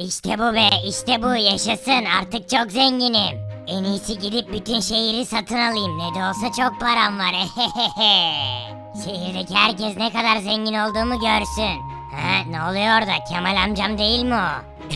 İşte bu be işte bu yaşasın artık çok zenginim. En iyisi gidip bütün şehri satın alayım ne de olsa çok param var. Şehirdeki herkes ne kadar zengin olduğumu görsün. Ha, ne oluyor orada Kemal amcam değil mi o?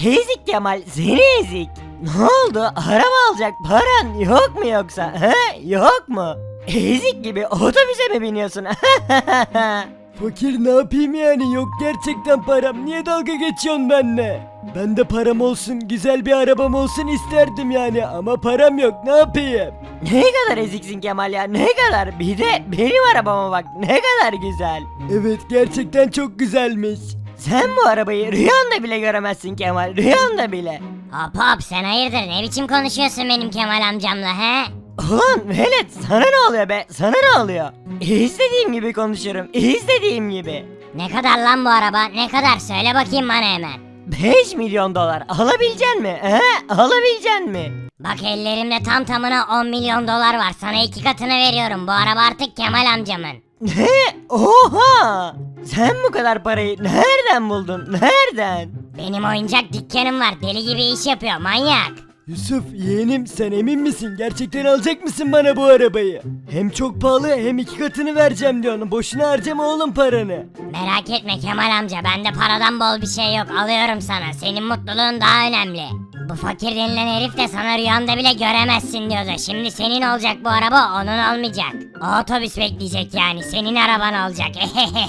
Ezik Kemal seni ezik. Ne oldu? Araba alacak paran yok mu yoksa? He? Yok mu? Ezik gibi otobüse mi biniyorsun? Fakir ne yapayım yani yok gerçekten param niye dalga geçiyorsun benimle? Ben de param olsun güzel bir arabam olsun isterdim yani ama param yok ne yapayım? ne kadar eziksin Kemal ya ne kadar? Bir de benim arabama bak ne kadar güzel. Evet gerçekten çok güzelmiş. Sen bu arabayı rüyanda bile göremezsin Kemal rüyanda bile. Hop hop sen hayırdır ne biçim konuşuyorsun benim Kemal amcamla he? Ulan velet sana ne oluyor be sana ne oluyor? İstediğim gibi konuşurum istediğim gibi. Ne kadar lan bu araba ne kadar söyle bakayım bana hemen. 5 milyon dolar alabilecek mi? He? Alabilecek mi? Bak ellerimde tam tamına 10 milyon dolar var sana iki katını veriyorum bu araba artık Kemal amcamın. Ne? Oha! Sen bu kadar parayı nereden buldun? Nereden? Benim oyuncak dükkanım var deli gibi iş yapıyor manyak. Yusuf yeğenim sen emin misin gerçekten alacak mısın bana bu arabayı? Hem çok pahalı hem iki katını vereceğim diyorsun boşuna harcama oğlum paranı. Merak etme Kemal amca bende paradan bol bir şey yok alıyorum sana senin mutluluğun daha önemli. Bu fakir denilen herif de sana rüyanda bile göremezsin diyordu. Şimdi senin olacak bu araba onun olmayacak. O otobüs bekleyecek yani senin araban olacak.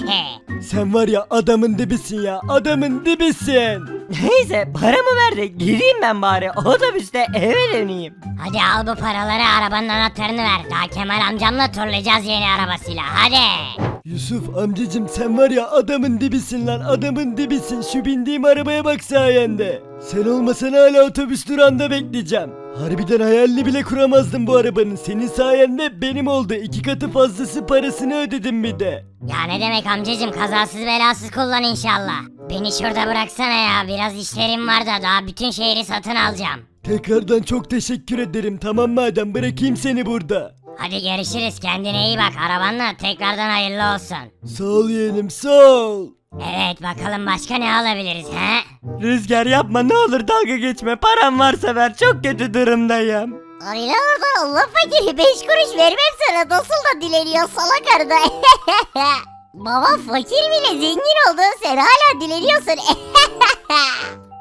Sen var ya adamın dibisin ya adamın dibisin. Neyse paramı ver de gideyim ben bari otobüste eve döneyim. Hadi al bu paraları arabanın anahtarını ver. Daha Kemal amcamla turlayacağız yeni arabasıyla hadi. Yusuf amcacım sen var ya adamın dibisin lan adamın dibisin şu bindiğim arabaya bak sayende. Sen olmasan hala otobüs durağında bekleyeceğim. Harbiden hayalini bile kuramazdım bu arabanın. Senin sayende benim oldu. iki katı fazlası parasını ödedim bir de. Ya ne demek amcacım kazasız belasız kullan inşallah. Beni şurada bıraksana ya biraz işlerim var da daha bütün şehri satın alacağım. Tekrardan çok teşekkür ederim. Tamam madem bırakayım seni burada. Hadi görüşürüz kendine iyi bak arabanla tekrardan hayırlı olsun. Sağ ol yeğenim sağ ol. Evet bakalım başka ne alabiliriz he? Rüzgar yapma ne olur dalga geçme param varsa ver çok kötü durumdayım. Ayla oradan Allah fakiri 5 kuruş vermem sana nasıl da dileniyor salak arada. Baba fakir bile zengin oldu sen hala dileniyorsun.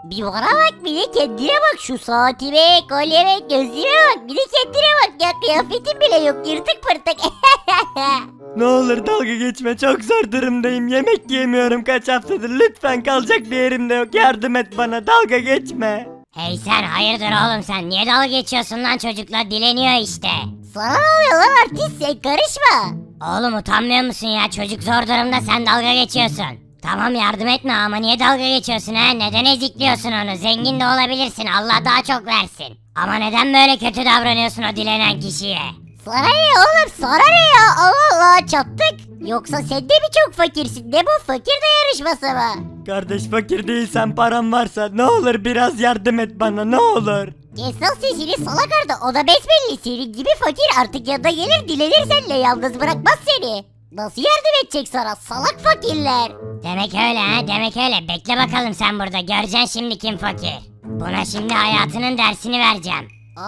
bir bana bak bir de kendine bak şu saatime, kolyeme, gözlüğüme bak bir de kendine bak ya kıyafetin bile yok yırtık pırtık. Ne olur dalga geçme çok zor durumdayım yemek yemiyorum kaç haftadır lütfen kalacak bir yerim de yok yardım et bana dalga geçme. Hey sen hayırdır oğlum sen niye dalga geçiyorsun lan çocukla dileniyor işte. sana ne oluyor lan artist sen karışma. Oğlum utanmıyor musun ya çocuk zor durumda sen dalga geçiyorsun. Tamam yardım etme ama niye dalga geçiyorsun ha? Neden ezikliyorsun onu? Zengin de olabilirsin. Allah daha çok versin. Ama neden böyle kötü davranıyorsun o dilenen kişiye? Sana ne oğlum sana ne ya Allah Allah çattık. Yoksa sen de mi çok fakirsin ne bu fakir de yarışması mı? Kardeş fakir değilsen param varsa ne olur biraz yardım et bana ne olur. Kes lan sesini salak arada o da besbelli senin gibi fakir artık yanına gelir dilenir seninle yalnız bırakmaz seni. Nasıl yardım edecek sana salak fakirler? Demek öyle ha demek öyle. Bekle bakalım sen burada. Göreceksin şimdi kim fakir. Buna şimdi hayatının dersini vereceğim. Allah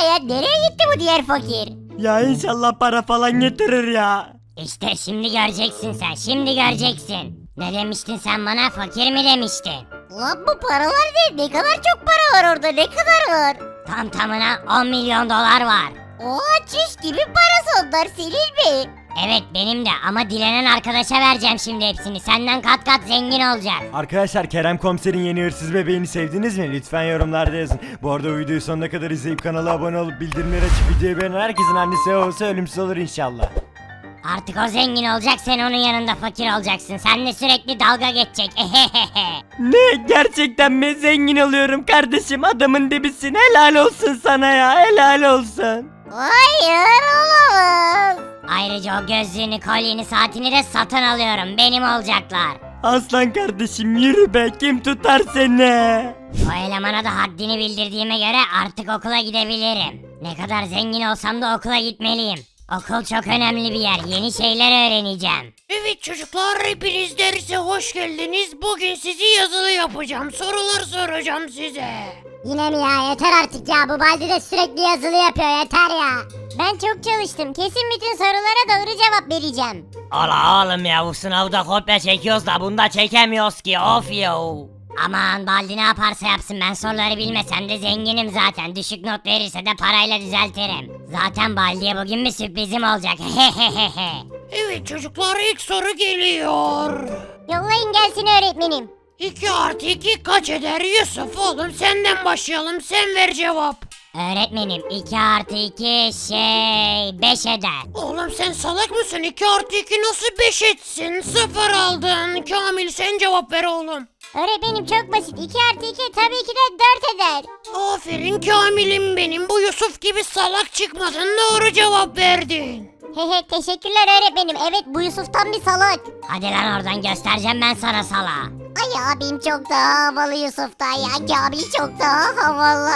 Allah ya nereye gitti bu diğer fakir? Ya inşallah para falan getirir ya. İşte şimdi göreceksin sen. Şimdi göreceksin. Ne demiştin sen bana? Fakir mi demiştin? Lan bu paralar ne? Ne kadar çok para var orada ne kadar var? Tam tamına 10 milyon dolar var. Oha çüş gibi parası onlar senin mi? Evet benim de ama dilenen arkadaşa vereceğim şimdi hepsini. Senden kat kat zengin olacak. Arkadaşlar Kerem Komiser'in yeni hırsız bebeğini sevdiniz mi? Lütfen yorumlarda yazın. Bu arada videoyu sonuna kadar izleyip kanala abone olup bildirimleri açıp videoyu beğenen herkesin annesi olsa ölümsüz olur inşallah. Artık o zengin olacak sen onun yanında fakir olacaksın. Seninle sürekli dalga geçecek. Ne gerçekten mi zengin oluyorum kardeşim adamın dibisin helal olsun sana ya helal olsun. Hayır olamaz. Ayrıca o gözlüğünü, kolyeni, saatini de satın alıyorum. Benim olacaklar. Aslan kardeşim yürü be kim tutar seni? O elemana da haddini bildirdiğime göre artık okula gidebilirim. Ne kadar zengin olsam da okula gitmeliyim. Okul çok önemli bir yer. Yeni şeyler öğreneceğim. Evet çocuklar hepiniz derse hoş geldiniz. Bugün sizi yazılı yapacağım. Sorular soracağım size. Yine mi ya yeter artık ya bu baldi de sürekli yazılı yapıyor yeter ya. Ben çok çalıştım kesin bütün sorulara doğru cevap vereceğim. Ola oğlum ya bu sınavda kopya çekiyoruz da bunda çekemiyoruz ki of ya. Aman Baldi ne yaparsa yapsın ben soruları bilmesem de zenginim zaten. Düşük not verirse de parayla düzeltirim. Zaten Baldi'ye bugün bir sürprizim olacak. Hehehehe. Evet çocuklar ilk soru geliyor. Yollayın gelsin öğretmenim. 2 artı 2 kaç eder Yusuf oğlum senden başlayalım sen ver cevap. Öğretmenim 2 artı 2 şey 5 eder. Oğlum sen salak mısın 2 artı 2 nasıl 5 etsin sıfır aldın Kamil sen cevap ver oğlum. Öğretmenim çok basit 2 artı 2 tabii ki de 4 eder. Aferin Kamil'im benim bu Yusuf gibi salak çıkmadın doğru cevap verdin. Hehe teşekkürler öğretmenim evet bu Yusuf tam bir salak. Hadi lan oradan göstereceğim ben sana sala. Ay abim çok daha havalı Yusuf'tan ya Kamil çok daha havalı.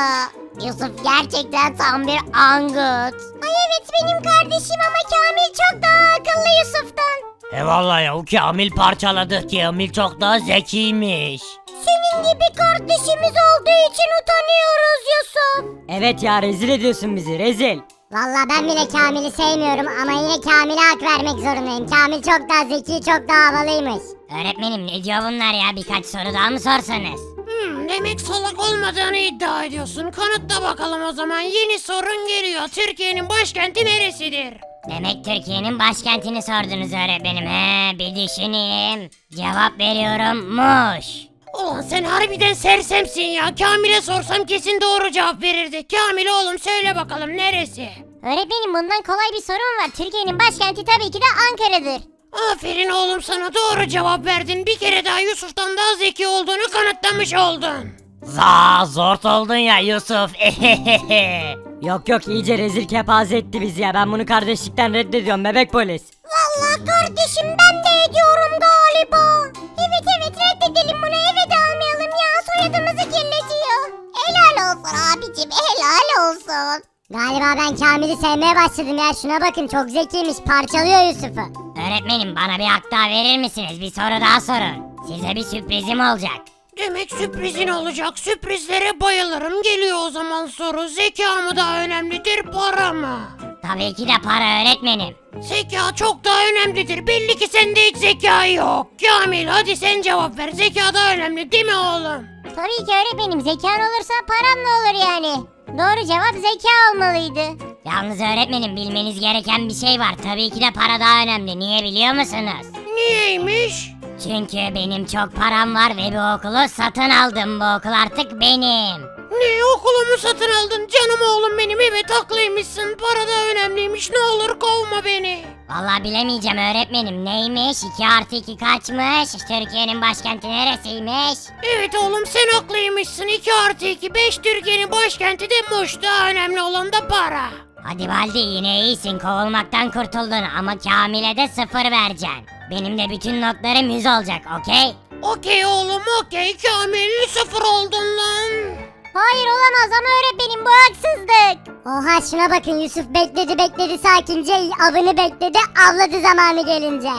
Yusuf gerçekten tam bir angut. Ay evet benim kardeşim ama Kamil çok daha akıllı Yusuf'tan. E vallahi ya o Kamil parçaladı Kamil çok daha zekiymiş. Senin gibi kardeşimiz olduğu için utanıyoruz Yusuf. Evet ya rezil ediyorsun bizi rezil. Valla ben bile Kamil'i sevmiyorum ama yine Kamil'e hak vermek zorundayım. Kamil çok daha zeki, çok daha havalıymış. Öğretmenim ne diyor bunlar ya birkaç soru daha mı sorsanız? Hmm, demek salak olmadığını iddia ediyorsun. Kanıtla bakalım o zaman. Yeni sorun geliyor. Türkiye'nin başkenti neresidir? Demek Türkiye'nin başkentini sordunuz öğretmenim. He bir düşüneyim. Cevap veriyorum Muş. Ulan sen harbiden sersemsin ya. Kamil'e sorsam kesin doğru cevap verirdi. Kamil oğlum söyle bakalım neresi? Öğretmenim bundan kolay bir sorun var. Türkiye'nin başkenti tabii ki de Ankara'dır. Aferin oğlum sana doğru cevap verdin. Bir kere daha Yusuf'tan daha zeki olduğunu kanıtlamış oldun. Za zort oldun ya Yusuf. yok yok iyice rezil kepaze etti bizi ya ben bunu kardeşlikten reddediyorum bebek polis. Valla kardeşim ben de ediyorum galiba. Evet evet reddedelim bunu eve de almayalım ya. Soyadımızı kirletiyor. Helal olsun abicim helal olsun. Galiba ben Kamil'i sevmeye başladım ya. Şuna bakın çok zekiymiş parçalıyor Yusuf'u. Öğretmenim bana bir hak daha verir misiniz? Bir soru daha sorun. Size bir sürprizim olacak. Demek sürprizin olacak. Sürprizlere bayılırım. Geliyor o zaman soru. Zeka mı daha önemlidir para mı? Tabii ki de para öğretmenim. Zeka çok daha önemlidir. Belli ki sende hiç zeka yok. Kamil hadi sen cevap ver. Zeka daha önemli değil mi oğlum? Tabii ki öğretmenim zekan olursa param ne olur yani. Doğru cevap zeka olmalıydı. Yalnız öğretmenim bilmeniz gereken bir şey var. Tabii ki de para daha önemli. Niye biliyor musunuz? Niyeymiş? Çünkü benim çok param var ve bu okulu satın aldım. Bu okul artık benim. Ne okulumu satın aldın canım oğlum benim evet haklıymışsın para da önemliymiş ne olur kovma beni. Vallahi bilemeyeceğim öğretmenim. Neymiş? 2 artı 2 kaçmış? Türkiye'nin başkenti neresiymiş? Evet oğlum sen haklıymışsın 2 artı 2 5 Türkiye'nin başkenti de Muş daha önemli olan da para. Hadi Baldi yine iyisin. Kovulmaktan kurtuldun ama Kamil'e de sıfır vereceksin. Benim de bütün notlarım 100 olacak okey? Okey oğlum okey Kamil sıfır oldun lan. Hayır olamaz ama öğretmenim bu haksızlık. Oha şuna bakın Yusuf bekledi bekledi sakince avını bekledi avladı zamanı gelince.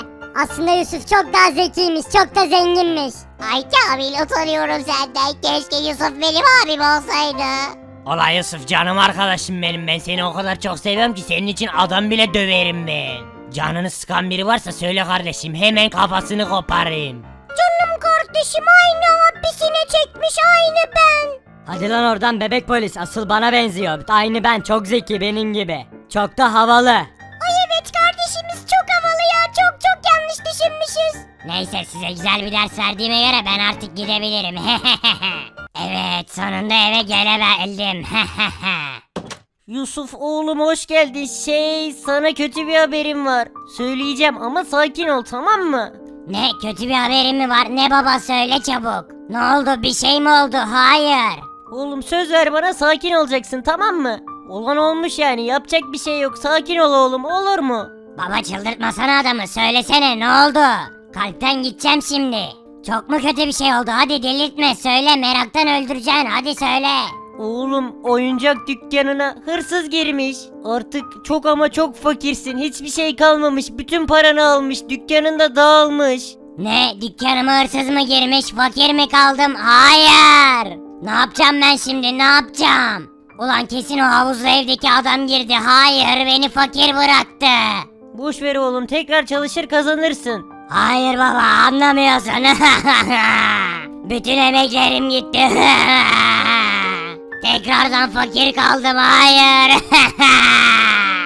Aslında Yusuf çok daha zekiymiş çok da zenginmiş. Ay Kamil utanıyorum senden keşke Yusuf benim abim olsaydı. Ola Yusuf canım arkadaşım benim ben seni o kadar çok seviyorum ki senin için adam bile döverim ben. Canını sıkan biri varsa söyle kardeşim hemen kafasını koparayım. Canım kardeşim aynı abisine çekmiş aynı ben. Hadi lan oradan bebek polis asıl bana benziyor. Aynı ben çok zeki benim gibi. Çok da havalı. Ay evet kardeşimiz çok havalı ya çok çok yanlış düşünmüşüz. Neyse size güzel bir ders verdiğime göre ben artık gidebilirim. evet sonunda eve gelebildim. Yusuf oğlum hoş geldin. Şey sana kötü bir haberim var. Söyleyeceğim ama sakin ol tamam mı? ne kötü bir haberim mi var? Ne baba söyle çabuk. Ne oldu bir şey mi oldu? Hayır. Oğlum söz ver bana sakin olacaksın tamam mı? Olan olmuş yani yapacak bir şey yok sakin ol oğlum olur mu? Baba çıldırtmasana adamı söylesene ne oldu? Kalpten gideceğim şimdi. Çok mu kötü bir şey oldu? Hadi delirtme söyle meraktan öldüreceksin hadi söyle. Oğlum oyuncak dükkanına hırsız girmiş. Artık çok ama çok fakirsin. Hiçbir şey kalmamış. Bütün paranı almış. Dükkanın da dağılmış. Ne dükkanıma hırsız mı girmiş fakir mi kaldım? Hayır. Ne yapacağım ben şimdi ne yapacağım? Ulan kesin o havuzlu evdeki adam girdi. Hayır beni fakir bıraktı. Boş ver oğlum. Tekrar çalışır kazanırsın. Hayır baba anlamıyorsun. Bütün emeklerim gitti. Tekrardan fakir kaldım hayır.